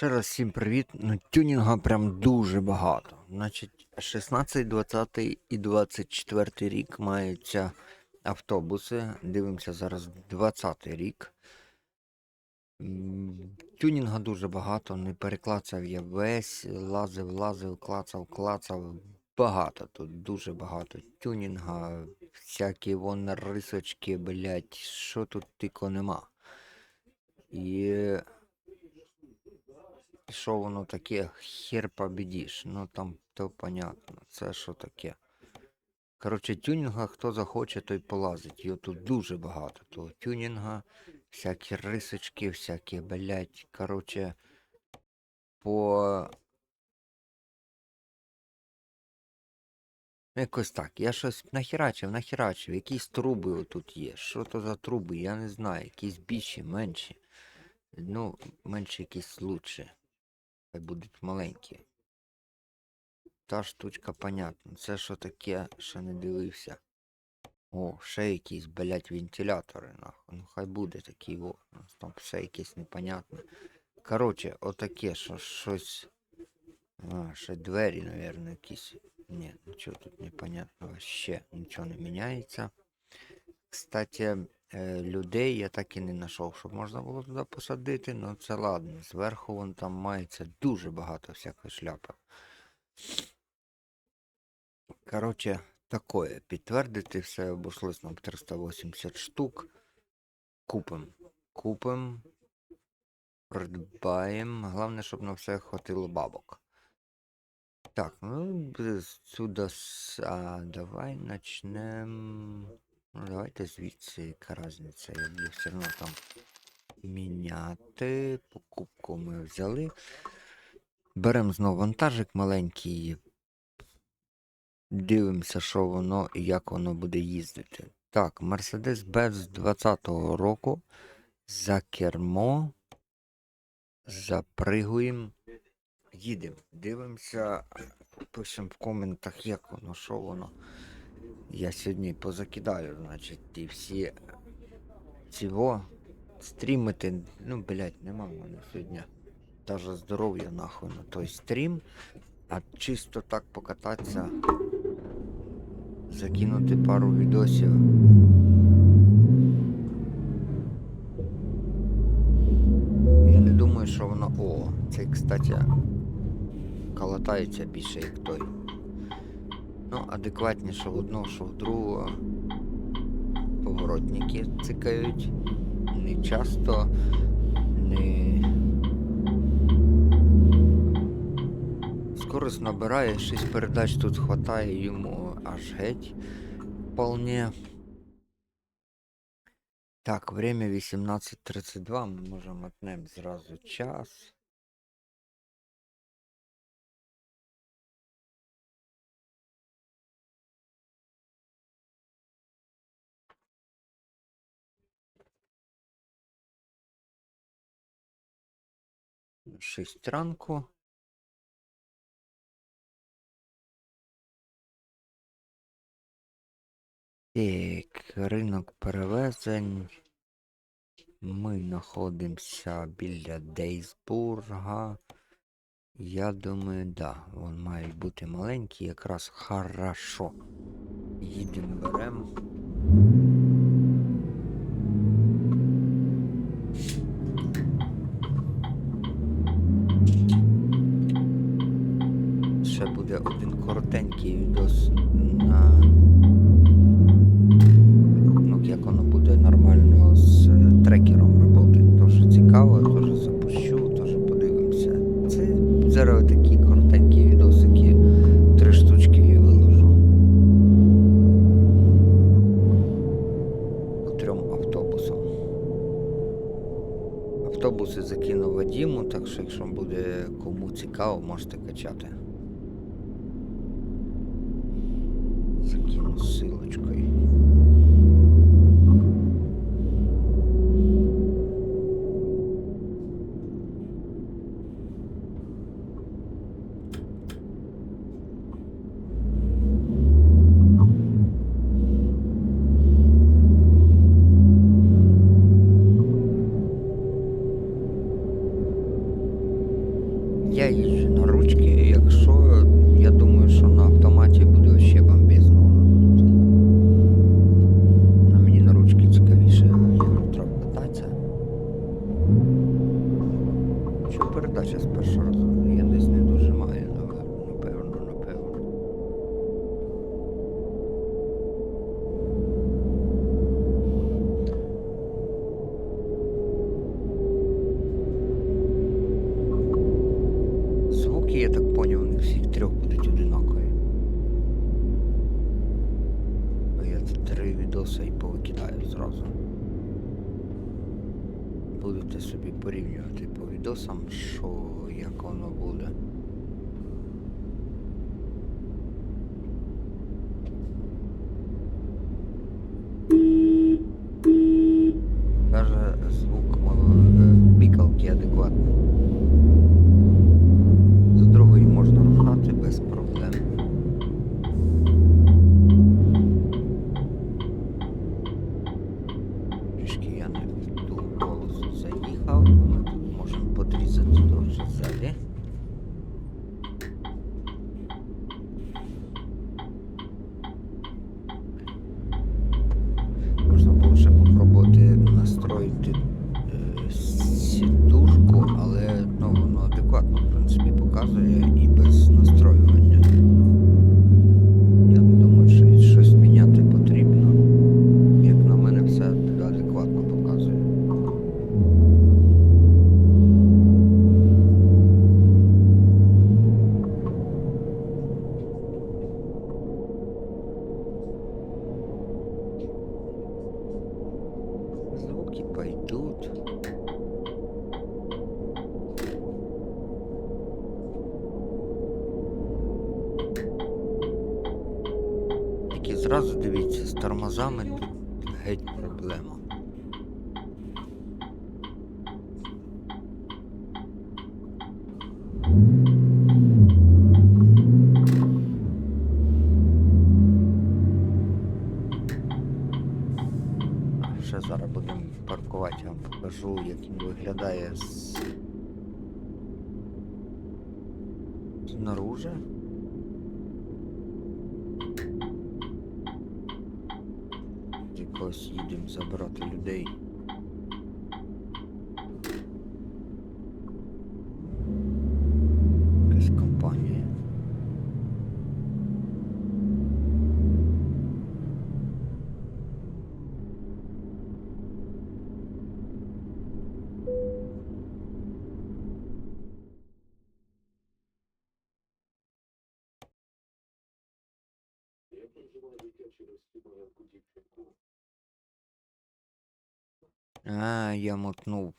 Ще раз всім привіт. Ну, тюнінга прям дуже багато. Значить, 16, 20 і 24 рік маються автобуси. Дивимося зараз 20 рік. Тюнінга дуже багато, не переклацав я весь, лазив, лазив, клацав, клацав. Багато тут, дуже багато. Тюнінга, всякі вон рисочки, блять, що тут тільки нема. І що воно таке, хер побідіш. Ну там то понятно. Це що таке. Коротше, тюнінга, хто захоче, той полазить. Його тут дуже багато. Того тюнінга, всякі рисочки, всякі, блять. Коротше, по. Ну, Якось так. Я щось нахерачив, нахерачив. Якісь труби отут є. Що то за труби? Я не знаю. Якісь більші, менші. Ну, менші якісь лучше. Хай будуть маленькі. Та штучка, понятно. Це що таке, ще не дивився. О, ще якісь, блять, вентилятори, нахуй. Ну хай буде такий, о. Там все якесь непонятне. Коротше, отаке, що щось. А, ще двері, наверное, якісь. Ні, нічого тут непонятного. Ще нічого не міняється. Кстати, людей я так і не знайшов, щоб можна було туди посадити, ну це ладно. Зверху вон там мається дуже багато всякої шляпи. Коротше, такое. Підтвердити все обійшлось нам 380 штук. Купим. Купим. Придбаємо. Головне, щоб на все хватило бабок. Так, ну сюди. А, давай начнем. Ну, давайте звідси, яка різниця, я буду все одно там міняти. Покупку ми взяли. Беремо знову вантажик маленький. Дивимося, що воно і як воно буде їздити. Так, Mercedes Benz 20-го року. За кермо. Запригуємо. Їдемо. Дивимося. Пишемо в коментах, як воно, що воно. Я сьогодні позакидаю, значить, ті всі цього стрімити. Ну, блять, нема в мене сьогодні. Даже здоров'я нахуй на той стрім. А чисто так покататися. Закинути пару відосів. Я не думаю, що воно. О, цей, кстати, калатається більше як той. Ну, адекватніше в одного, що в другого. Поворотники цикають. Не часто, не. Скорость набирає, 6 передач тут хватає йому аж геть вполне. Так, время 18.32, ми можемо мотнемо зразу час. Шість ранку. Так, ринок перевезень. Ми знаходимося біля Дейсбурга. Я думаю, да, вон мають бути маленькі, якраз хорошо. Їдемо беремо. Автобуси закинув Вадіму, так що якщо буде кому цікаво, можете качати. Я їжджу на ручки, якщо я думаю, що на автоматі буде ще бомбити. собі порівнювати по відосам, що як воно буде. покажу, як він виглядає з наружу. Якось їдемо забрати людей. А, я мотнув.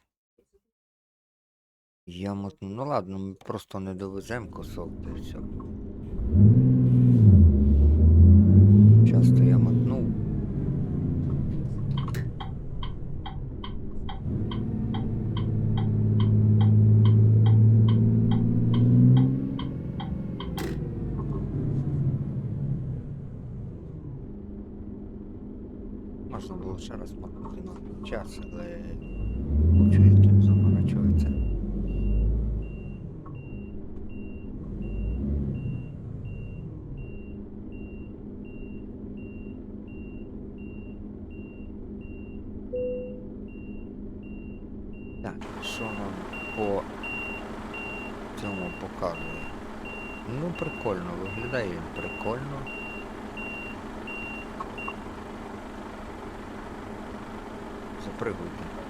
Я мотнув. Ну ладно, ми просто не довеземо косок, та все. Так, що нам по цьому показує? Ну прикольно, виглядає він прикольно. Запригуйте.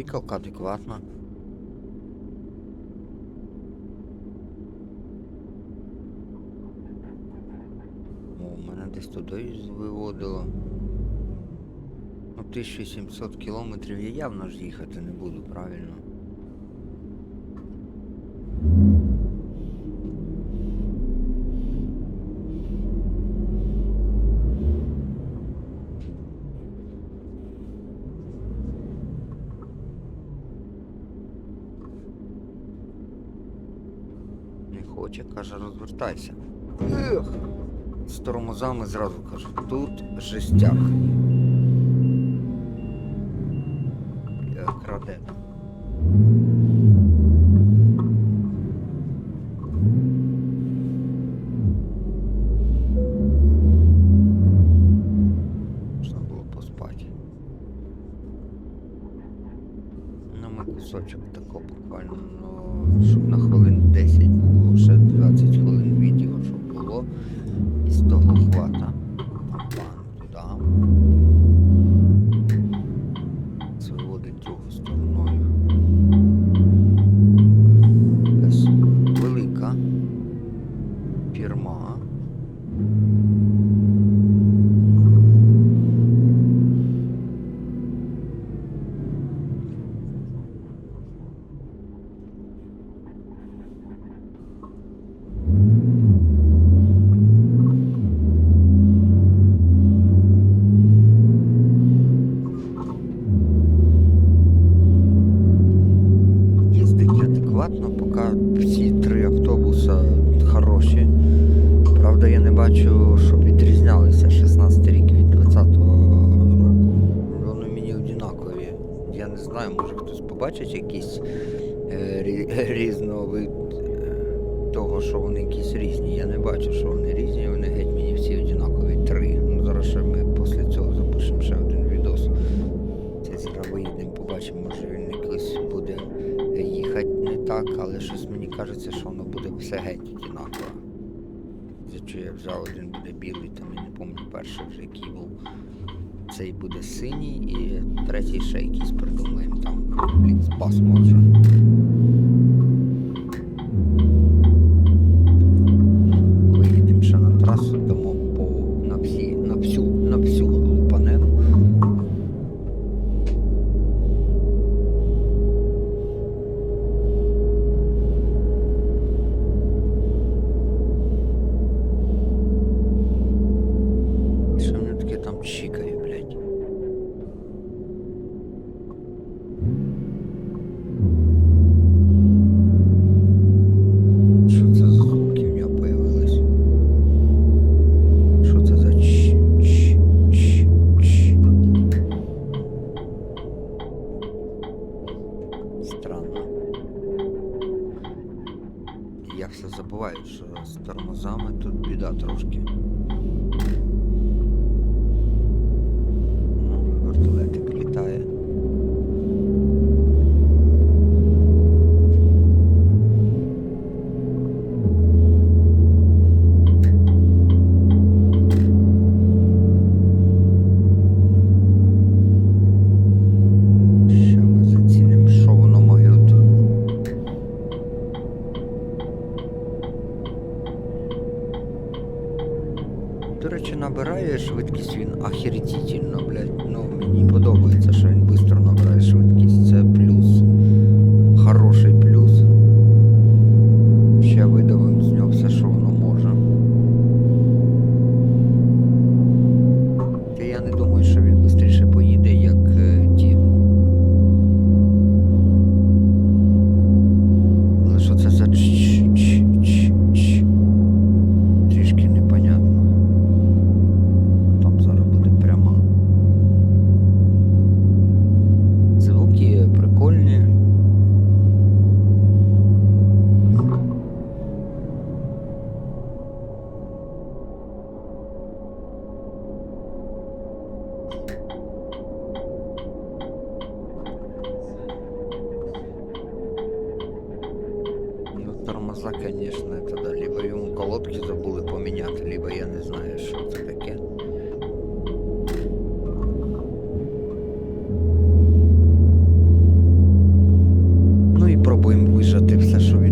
Пікалка адекватно. О, мене десь туди виводило. Ну, 1700 кілометрів я явно ж їхати не буду, правильно? Не хоче, каже, розвертайся. Ех! З тормозами зразу кажу, тут жестяк. Може хтось побачить якийсь е, рі- різновид е, того, що вони якісь різні. Я не бачу, що вони різні, вони геть мені всі однакові. Три. Ну, зараз ще ми після цього запишемо ще один відос. Це зараз виїдемо, побачимо, може він якось буде їхати не так, але щось мені кажеться, що воно буде все геть однаково. Що я взяв один буде білий, там я не пам'ятаю перший вже який був. Цей буде синій і третій ще якийсь придумаємо там. Блін, спас може. Виїдемо ще на трасу, дамо по на всі, на всю, на всю лупанем. Що мене таке там чікає, блядь? Що це за звуки в нього появились? Що це за ч ч ч ч Странно. Я все забуваю, що з тормозами тут біда трошки. Ну, Вертолетик літає. Що ми зацінимо, що воно має от До речі, набирає швидкість він ахерітітельно, блядь. Ну, мені подобається, що він швидко набирає швидкість. спробуємо вижати все, що від.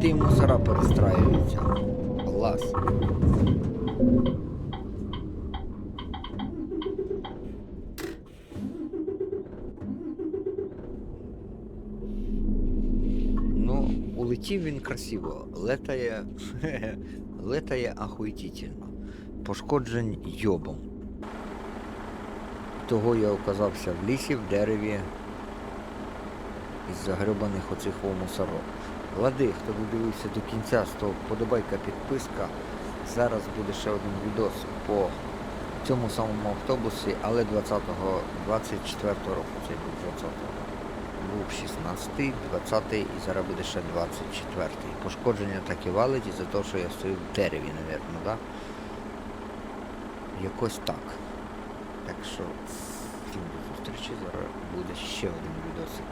Ти мусора перестраюються. Клас. Ну, улетів він красиво, летає, летає ахуїтительно. Пошкоджень йобом. Того я оказався в лісі, в дереві із загребаних оцих мусорок. Лади, хто додивився до кінця, того подобайка, підписка. Зараз буде ще один відос по цьому самому автобусі, але 20-го, 24-го року, це був 20-го. Був 16-й, 20-й і зараз буде ще 24-й. Пошкодження так і валить із-за того, що я стою в дереві, напевно, да? Якось так. Так що, всім до зустрічі, зараз буде ще один відосик.